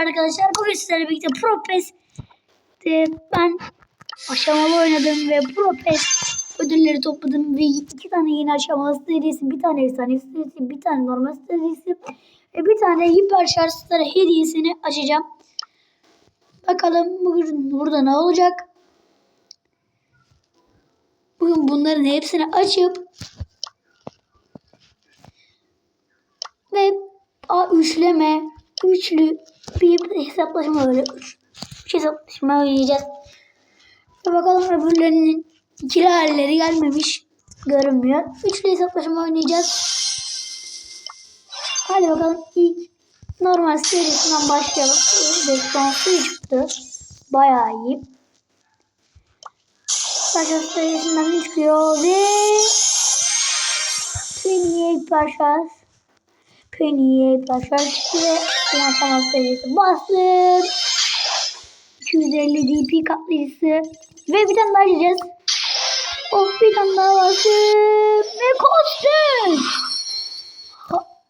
arkadaşlar. Bugün sizlerle birlikte Pro PES de ben aşamalı oynadım ve Pro PES ödülleri topladım ve iki tane yeni aşamalı serisi, bir tane efsane serisi, bir tane normal serisi ve bir tane hiper şarj starı hediyesini açacağım. Bakalım bugün burada ne olacak? Bugün bunların hepsini açıp ve a üçleme üçlü bir hesaplaşma böyle üç, üç hesaplaşma oynayacağız. Ve bakalım öbürlerinin ikili halleri gelmemiş görünmüyor. Üçlü hesaplaşma oynayacağız. Hadi bakalım ilk normal serisinden başlayalım. Destansı çıktı. Bayağı iyi. Başka serisinden çıkıyor ve Penny'e hiperşans Penny'e hiperşans çıktı ve final şans serisi bastım. 250 DP katlayıcısı ve bir tane daha açacağız. Oh bir tane daha bastım ve kostüm.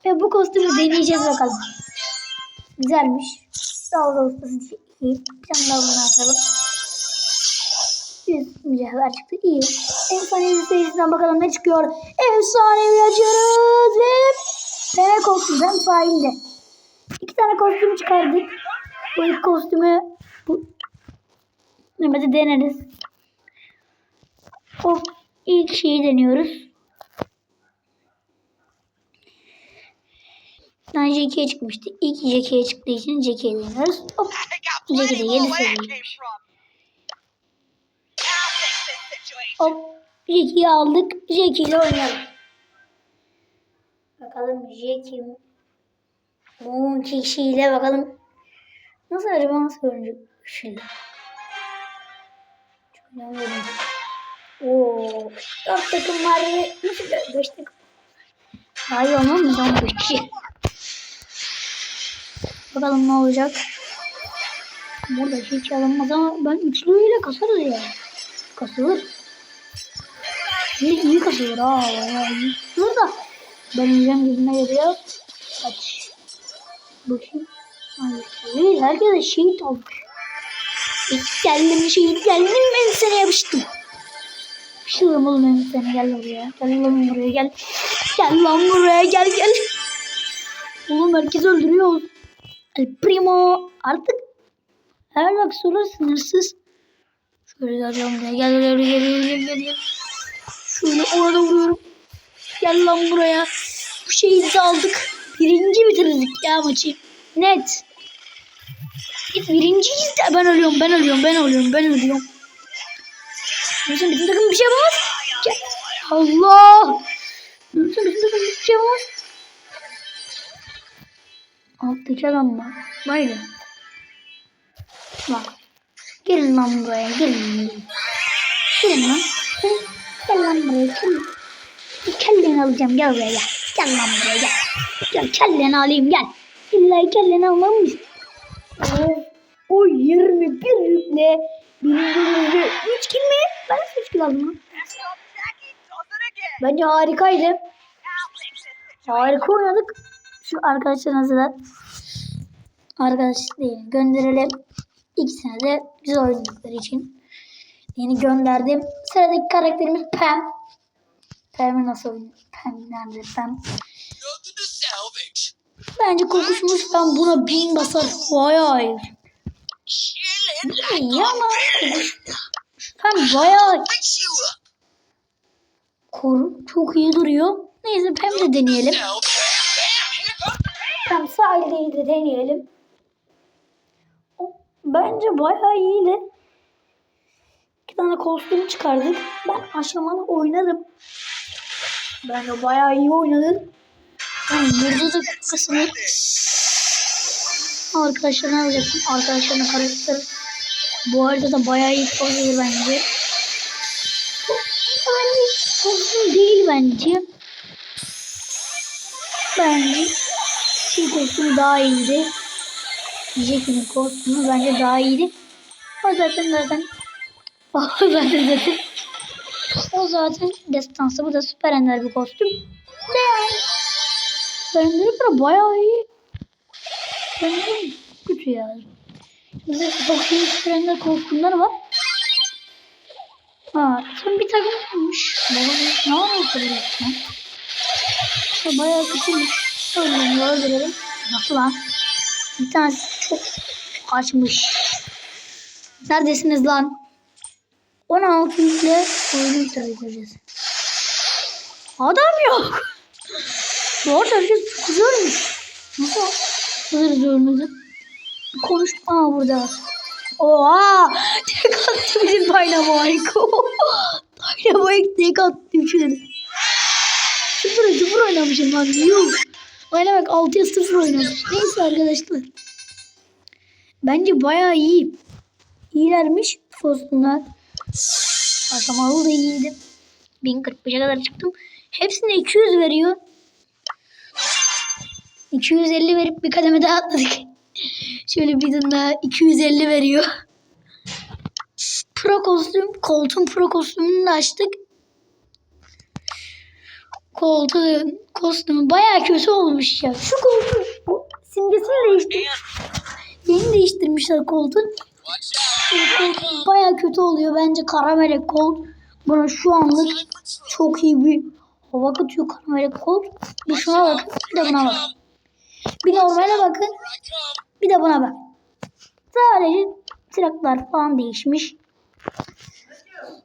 Ve bu kostümü deneyeceğiz bakalım. Güzelmiş. Dalga ustası iyi. Bir tane daha bunu açalım. 100 mücevher çıktı. İyi. Efsanevi serisinden bakalım ne çıkıyor. Efsanevi açıyoruz ve Pene kostüm hem sahilde. İki tane kostüm çıkardık. Bu ilk kostümü bu Hadi deneriz. O ilk şeyi deniyoruz. Ben JK'ye çıkmıştı. İlk JK'ye çıktığı için JK'ye deniyoruz. Hop. JK'de plenty 7 more where that seviye. Hop. JK'yi aldık. JK ile oynayalım. Bakalım JK bu kişiyle bakalım nasıl acaba nasıl görünecek şimdi. Çok önemli. Oo, dört takım var ve beş takım. Daha iyi olmaz mı? Son beş kişi. Bakalım ne olacak. Burada hiç alınmaz ama ben üçlüyle kasarız ya. Kasılır. İyi, iyi kasılır ha. Burada. Ben yiyeceğim gibime geliyor. Kaç. Bakayım. Hayır. Herkese şehit olmuş. İlk geldim şehit geldim ben sana yapıştım. Yapıştım oğlum ben sana gel buraya. Gel lan buraya gel. Gel lan buraya gel gel. Oğlum herkes öldürüyor. El primo artık her soru sınırsız. Şöyle geleceğim buraya. Gel gel gel gel gel gel gel. Şöyle orada vuruyorum. Gel lan buraya. Bu şeyi de aldık. Birinci bitirdik ya maçı. Net. Biz birinciyiz de ben ölüyorum, ben ölüyorum, ben ölüyorum, ben ölüyorum. Bizim bizim takım bir şey yapamaz. Gel. Allah. Bizim bizim takım bir şey yapamaz. Alttaki adam var. Böyle. Bak. Gelin lan buraya, gelin. Gelin lan. Gel lan buraya, gelin. Bir kelleni alacağım, gel buraya gel. Gel lan buraya gel. Gel kelleni alayım gel. İlla kelleni almam mı? O 21 yükle birinci 3 kill mi? Ben 3 kill aldım. Bence harikaydı. Harika oynadık. Şu arkadaşlarınızı da arkadaş değil gönderelim. İkisine de güzel oynadıkları için. Yeni gönderdim. Sıradaki karakterimiz Pam. Pam'ı nasıl oynuyor? Pam nerede? Pam. Salvage. Bence kokuşmuş ben buna bin basar. İyi. Chillin' İyi ama Pam bayağı koru, çok iyi duruyor. Neyse Pam de deneyelim. Pam sahildeyi de deneyelim. O, Bence bayağı iyiydi. İki tane kostüm çıkardık. Ben aşamalı oynadım. Bence bayağı iyi oynadım. Ben burada da kısmı arkadaşlarına alacaksın. Arkadaşlarına karakter. Bu arada da bayağı iyi oluyor bence. Yani kostüm değil bence. Bence şey kostümü daha iyiydi. Jack'in kostümü bence daha iyiydi. O zaten zaten o zaten zaten o zaten destansı. Bu da süper ender bir kostüm. De yani. Ender'e göre bayağı iyi. Ben de kötü ya. Şimdi bakayım trenler kostümler var. Ha, sen bir takım olmuş. Baba ne yapıyorsun lan? İşte bayağı kötüymüş. Öldürelim, öldürelim. Nasıl lan? Bir tanesi çok açmış. Neredesiniz lan? 16 yükle oyunu bitireceğiz. Adam yok. Bu arada herkes güzelmiş. Nasıl hızlı ölmedi? Konuş. Aa burada. Oha! Tek attı bizim Dynamite. Dynamite tek attı üçleri. Sıfır sıfır oynamışım lan. Yuh. Dynamite 6'ya 0 oynamış. Neyse arkadaşlar. Bence bayağı iyi. İyilermiş kostümler. Aşamalı da iyiydi. 1045'e kadar çıktım. Hepsine 200 veriyor. 250 verip bir kademe daha atladık. Şöyle bir daha 250 veriyor. Pro kostüm, Colt'un pro kostümünü de açtık. Colt'un kostümü bayağı kötü olmuş ya. Şu Colt'un bu simgesini değiştir. Yeni değiştirmişler out. Colt Bayağı kötü oluyor bence Karamelek Colt. Buna şu anlık çok iyi bir hava katıyor Karamelek Colt. Bir şuna bakın bir de buna bakın. Bir normale bakın bir de buna bak. Sadece traklar falan değişmiş.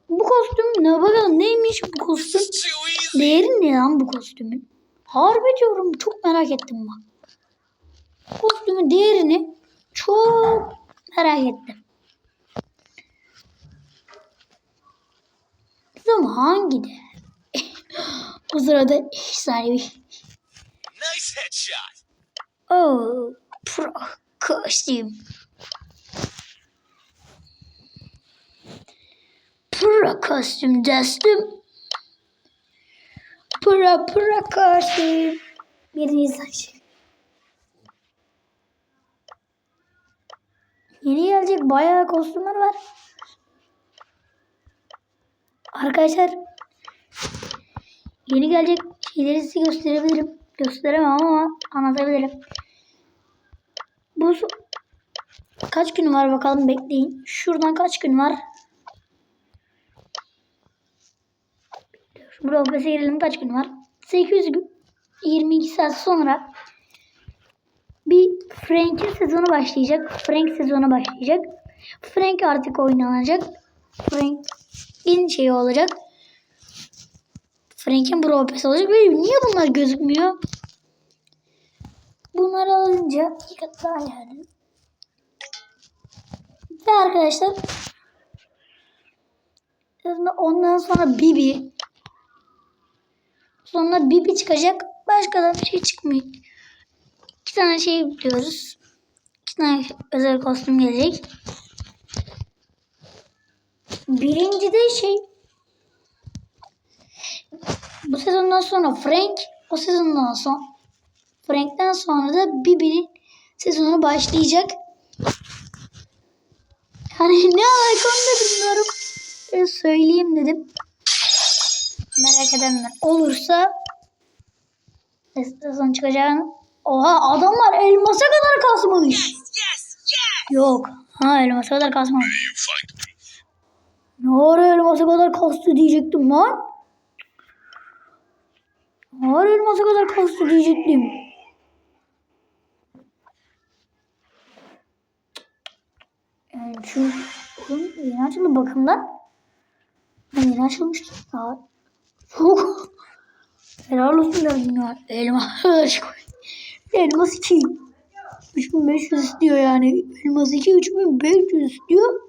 Bu kostüm ne bakalım neymiş bu kostüm? Değeri ne lan bu kostümün? Harbi diyorum çok merak ettim bak. Kostümün değerini çok merak ettim. Kızım hangi de? o sırada bir Nice headshot. Oh, pro kostüm. Pro kostüm dostum. Pro pro kostüm. Birinci saç. Yeni gelecek bayağı kostümler var. Arkadaşlar yeni gelecek şeyleri size gösterebilirim. Gösteremem ama anlatabilirim. Bu kaç gün var bakalım bekleyin. Şuradan kaç gün var? Şu Brofest'e girelim kaç gün var? 800 gün. 22 saat sonra bir Frank'in sezonu başlayacak. Frank sezonu başlayacak. Frank artık oynanacak. Frank'in şeyi olacak. Frank'in Brofest olacak. Ve niye bunlar gözükmüyor? Bunları alınca kat daha yani. Ve arkadaşlar ondan sonra Bibi sonra Bibi çıkacak. Başka da bir şey çıkmıyor. İki tane şey biliyoruz. İki tane özel kostüm gelecek. Birinci de şey bu sezondan sonra Frank o sezondan sonra Frank'ten sonra da Bibi'nin sezonu başlayacak. Yani ne alaka onu da bilmiyorum. Böyle söyleyeyim dedim. Merak edenler olursa sezon çıkacağını. Oha adamlar elmasa kadar kasmış. Yes, yes. Yok. Ha elmasa kadar kasmamış. Ne ara elmasa kadar kastı diyecektim lan. Ne ara elmasa kadar kastı diyecektim. Yani şu oğlum yeni açıldı bakımdan. Ben yeni açılmıştı. Aa, çok. Helal olsun dedim ya. Elma. Elmas 2. 3500 istiyor yani. Elmas 2 3500 istiyor.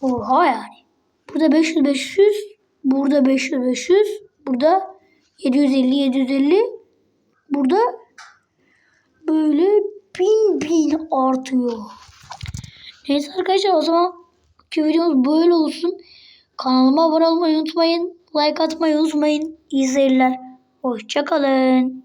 Oha yani. Burada 500 500, burada 500 500, burada 750 750, burada böyle bin bin artıyor. Neyse arkadaşlar o zaman ki videomuz böyle olsun. Kanalıma abone olmayı unutmayın. Like atmayı unutmayın. İyi seyirler. Hoşçakalın.